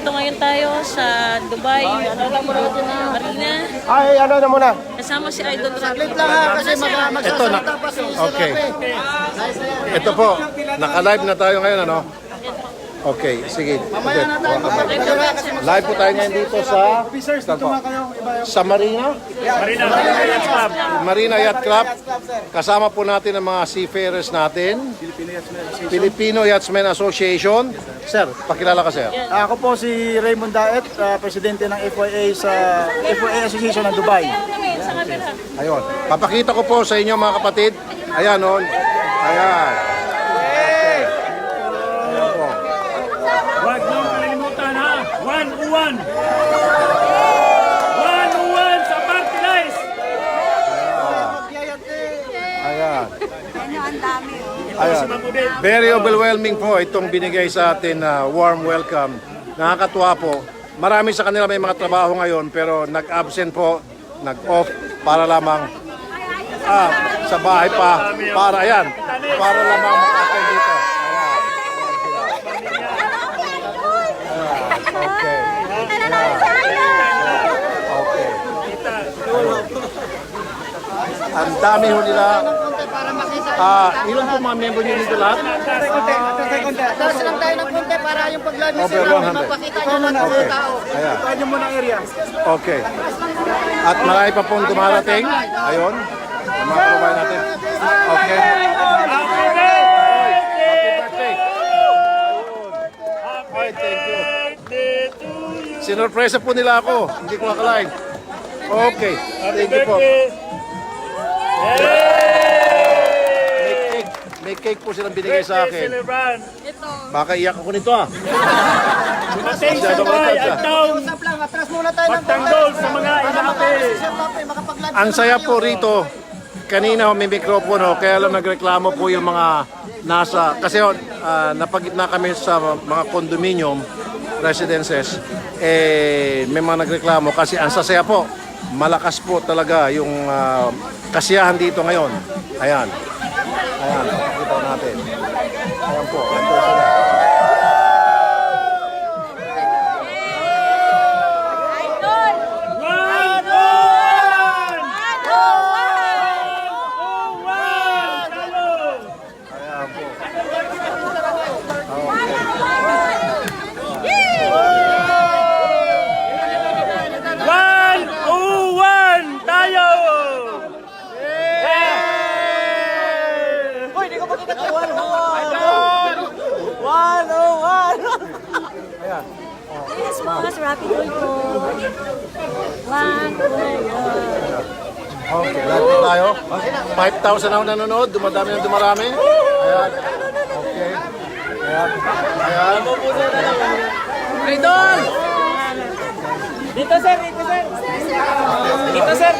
Dito ngayon tayo sa Dubai, Marina. Ay, ano na muna? Kasama si Idol Rocky. Saglit lang ha, kasi mag Ito na. magsasalita pa si Sir Okay. Rafi. Ito po, naka-live na tayo ngayon, ano? Okay, sige. Mamaya na tayo Live po tayo ngayon dito sa saan po? sa Marina. Marina Yacht Club. Kasama po natin ang mga seafarers natin. Filipino Yachtsmen Association. Sir, pakilala ka sir. Ako po si Raymond Daet, ah, presidente ng FYA sa FYA Association ng Dubai. Ayun. Papakita ko po sa inyo mga kapatid. Ayan, oh. Ayan. Ayan 1-1. 1-1 sa party lines. Ayan. Ano, oh. Ayan. Very overwhelming po itong binigay sa atin na uh, warm welcome. Nakakatuwa po. Marami sa kanila may mga trabaho ngayon pero nag-absent po, nag-off para lamang ah, sa bahay pa para yan para lamang makapain dito Ang dami ho nila. Ah, ilan po mga member niyo dito lahat? Taas lang tayo ng konti para yung Over Rafi 100. mapakita niyo ang mga tao. Ayan. Pwede mo ng area. Okay. At marami pa pong dumarating. Ayun. Ang mga kababayan natin. Okay. Sinurpresa po nila ako. Hindi ko akalain. Okay. Thank you po. May cake. May cake po silang binigay sa akin. celebrant. Baka iyak ako nito ah. Dumating sa matanda. ang taong Usap lang, atras muna tayo ng Pagtanggol sa mga makapag-live Ang sa saya po rito, kanina ho, may mikropono, kaya lang nagreklamo po yung mga nasa, kasi ho, ah, napagitna kami sa mga condominium residences, eh, may mga nagreklamo kasi ang sasaya po, malakas po talaga yung ah, kasiyahan dito ngayon. Ayan. Ayan, pakita natin. Ayan po, ito sila. One uwan. Uwan. Talo. Ayan po. One uwan tayo. Uy, di ko makita ko. One, one. One, oh, one. Boss. Rapid Tulpo. One, two, Okay, lahat po tayo. 5,000 ako nanonood, dumadami na dumarami. Ayan. Okay. Ayan. Ayan. Idol! Dito, sir. Dito, sir. Dito, sir.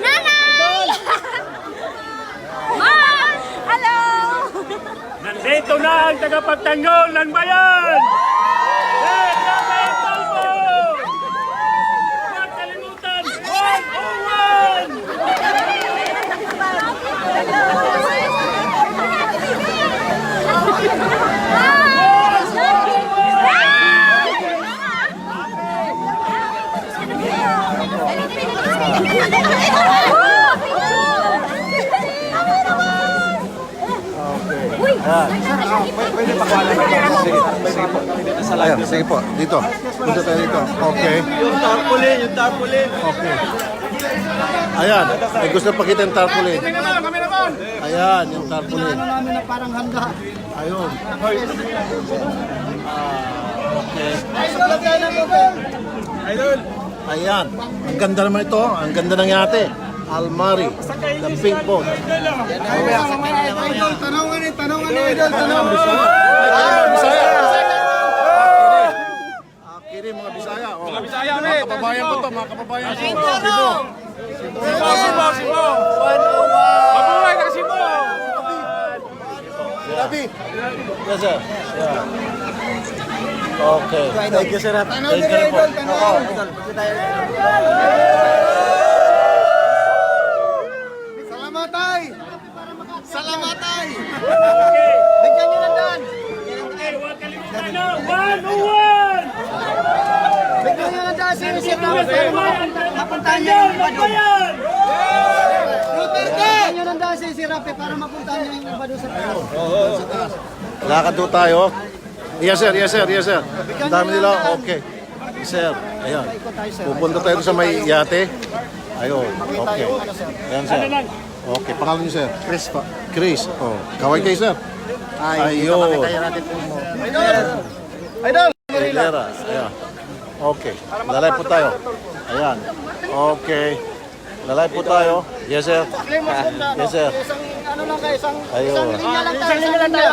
Nanay! Ma! Hello! Nandito na ang tagapagtanggol ng bayan! Hey, Rafael Tulfo! Huwag kalimutan, one oh one! Ayan, sige po. Dito. Punta tayo dito. Okay. Yung tarpaulin, yung tarpaulin. Okay. Ayan. May gusto pakita yung tarpaulin. Ayan, yung tarpaulin. Ano namin na parang handa. Ayun. Okay. Konti. Ayan. Ang ganda naman ito. Ang ganda ng yate. Almari. The pink boat. Idol, tanongan eh, tanongan eh, idol, tanongan. Bisaya. Ah, Kiri mga Bisaya. Oh. Mga Bisaya Mga kababayan ko to, mga kababayan ko. Cebu. Sibo, Sibo! Mabuhay ka, Sibo! Labi. Yes, sir. Yeah. Okay. Thank you, sir. Thank you po. idol, tanongan. pasalamatan. Okay. Bigyan nyo ng daan. Okay, huwag kalimutan na. One, one! Bigyan nyo ng mapuntahan niya yung iba doon. Bigyan nyo ng daan si Sir Rafi para mapuntahan niya yung iba doon sa taas. Lakad po tayo. Yes sir, yes sir, yes sir. Ang dami nila, okay. Sir, ayan. Pupunta tayo sa may yate. Ayun, okay. Ayan sir. Okay, pangalan niyo sir? Chris pa. Chris, oh. Kaway kayo sir. Ayun. Idol! Rivera. Ayan. Okay. Lalay po tayo. Ayan. Okay. Lalay po tayo. Yes sir. Yes sir. Isang ano lang kayo, isang, isang linya lang tayo. Isang linya lang tayo.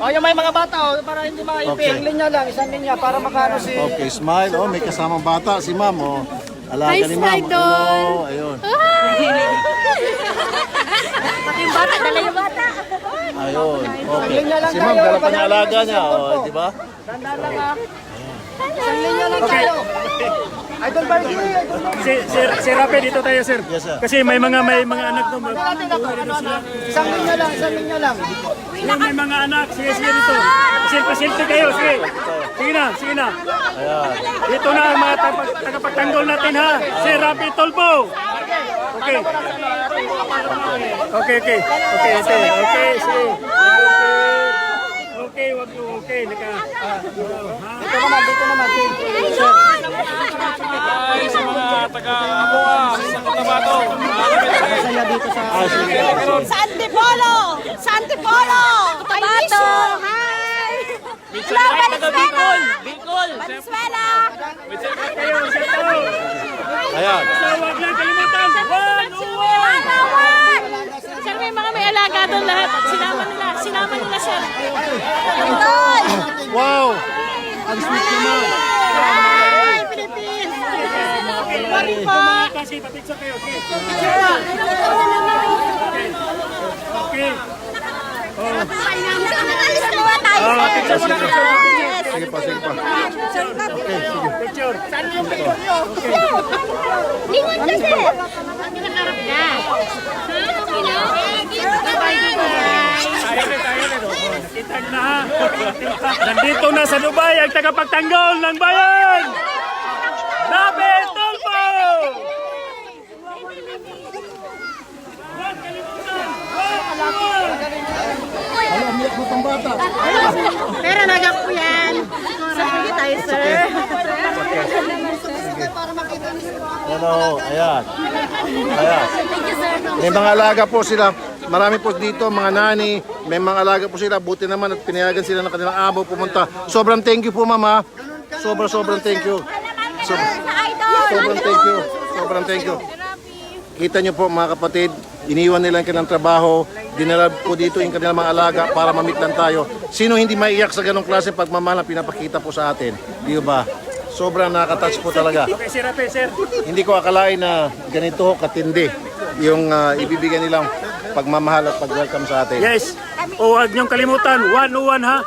O yung may mga bata o para hindi maipin. Okay. Isang linya lang, isang linya para makano si... Okay, smile. Oh, may kasamang bata si ma'am. Oh. Alaga ni ma'am. Hello. Ayun. Pati yung bata, dala yung bata. Ayun. Okay. Si ma'am, dala pa niya alaga niya. Oh, di ba? Tanda lang ha. Isang linya lang tayo. Idol Barky, Idol Barky. Si, sir, sir Rafi, dito tayo, sir. Yes, sir. Kasi may mga may mga anak. Ano natin ako, ano, ano. Isang linya lang, isang linya lang. Yung may mga anak, sige, sige dito. Pasil, pasilti kayo, sige. Sige na, sige na. Ayan. Ito na ang mga tagapagtanggol natin ha. Si Rapi Tolpo. Okay. Okay, okay. Okay, okay. Okay, sige. Okay. Okay, wag mo. Okay, naka. Dito naman, dito naman. Ay, sa mga taga-Aboa, sa Cotabato. Masaya dito sa... Sa Antipolo! Sa Antipolo! Cotabato! Hi! Hello, Valenzuela! Bicol. Valenzuela! Ayan. So, wag lang kalimutan. One, Palawan! May mga may alaga doon lahat. Sinama nila. Sinama nila, sir. Wow! Ang sweet naman. Hi, Philippines! Sorry po! Kasi papicture kayo. Okay. Okay. Alis na ba tayo, Ah, picture muna, picture. Sige pa, sige pa. Picture. Lingon ka, sir! Ang hinaharap ka. Tayo na, tayo na. Oh, Nakita niyo na ha. Nandito na sa Dubai ang tagapagtanggol ng bayan. Rapi Tolpo. Huwag kalimutan. Huwag, huwag. Pero nagap po yan. Sige tayo, sir. Hello. Ayan. Ayan. May mga alaga po sila. Marami po dito, mga nani. May mga alaga po sila. Buti naman at pinayagan sila ng kanilang amo pumunta. Sobrang thank you po, mama. Sobrang, sobrang thank you. Idol! Sobrang thank you. Sobrang thank you. Kita nyo po mga kapatid, iniwan nila ang kanilang trabaho, dinala po dito yung kanilang mga alaga para mamit lang tayo. Sino hindi maiyak sa ganong klase pagmamahal na pinapakita po sa atin? Di ba? Sobrang nakaka-touch po talaga. Okay, sir Rapi, sir. Hindi ko akalain na ganito katindi yung ah, ibibigay nilang pagmamahal at pag-welcome sa atin. Yes. O huwag niyong kalimutan. One o one ha.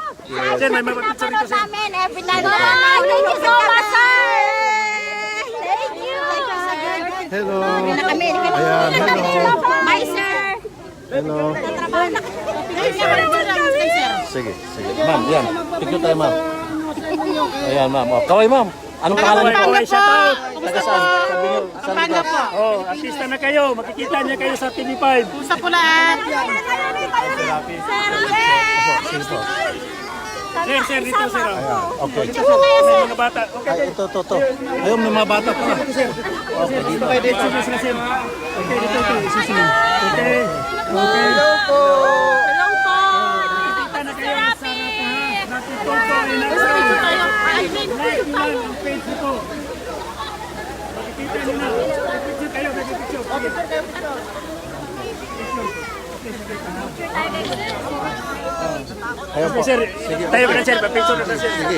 Sir, may mga picture dito, sir. namin every time. Thank you so much, sir! Thank you! Thank you, sir. Hello. Ayan, hello. Hello. Sir. Sige, sige. Ma'am, yan. Picture tayo, ma'am. Ayan, ma'am. Oh, kaway, ma'am. Anong pangalan niyo? Kaway, shout out. Taga saan? Sabi niyo, saan lugar? Oh, artista na kayo. Makikita niya kayo sa TV5. Sa pulaan. Sir, sir, dito, sir. oh. Okay. May mga bata. Okay. Ay, ito, ito, ito. Ayun, may mga bata pa. Okay, dito. Okay, dito sila sir. Okay, dito, dito. Susunod. Okay. Okay. Hello po. Kita na kayo sa harap, ha? Natin po ito ay nasa Picture tayo. Ay, Jane, like picture tayo. lang ang page ko. Makikita niyo na. Picture kayo, picture. Okay. Ayun po. Sir. Tayo ka na, sir. Picture na, sir. Sige,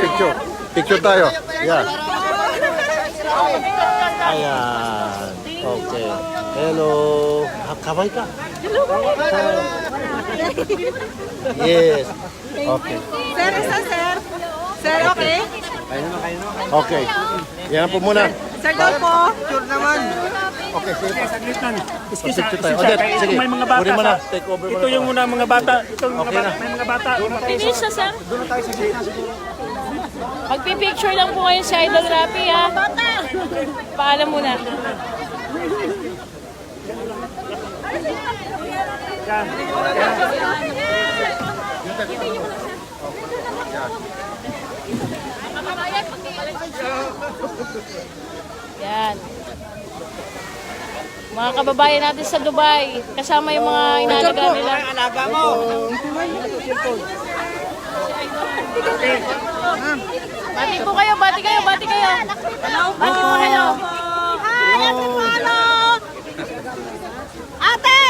picture. Picture tayo. Yan. Ayan. Okay. Hello. Kaway ka. Yes. Okay. Sir, isa, sir. Sir, okay? Okay. Yan po muna. Sir Dolpo. Sure naman. Okay, sige. Sige, saglit lang. Excuse, Picture tayo. kay- sige. May mga bata. Mo na. Take over mo Ito na. yung muna mga bata. Ito yung mga Okay bata. na. May mga bata. Finish na, sir. Doon na tayo sa gitna siguro. Magpipicture lang po kayo si Idol Rapi, ha? Paalam muna. Yan. Yan. Mga kababayan natin sa Dubai, kasama yung mga inalaga nila. Alaga mo. Bati po kayo, bati kayo, bati kayo. Bati po kayo. Hi, Ate Polo! Ate!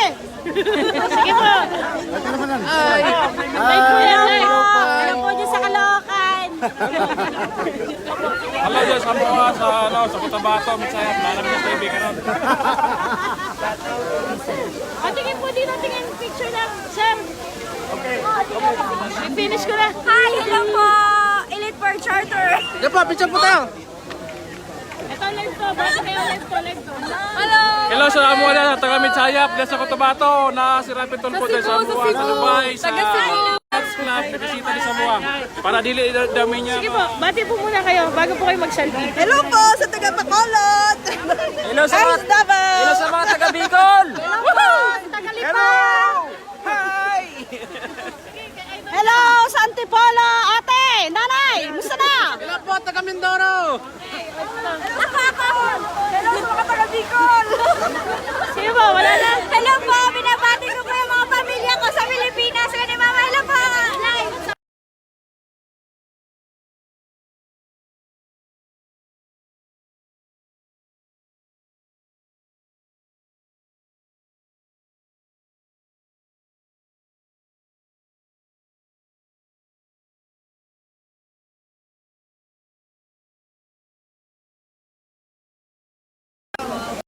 Sige po. Ay, ay. Hello dyan sa mga sa, ano, sa Cotabato, Misayas, malam niya sa ibigan nun. Patingin po, di natin yung picture lang. Sam. Okay. I-finish ko na. Hi, hello po! Elite for Charter. Yan po, picture po tayo. Ito, live to. Bati kayo, live to, live to. Hello! Hello sa mga na taga dyan sa Cotabato, na si Rapitol po dyan sa Sambuang, sa Dubai, sa Girls Club, nagsita ni Samoa. Para dili dami niya. Sige po, bati po muna kayo bago po kayo mag-selfie. Hello po sa taga Bacolod! Hello sa mga, hello sa mga taga Bicol! Hello po sa taga Lipaw! Hi! Hello sa Antipolo, ate, nanay, musta na? Hello po, taga Mindoro! Hello po, taga Bicol! Sige po, wala na!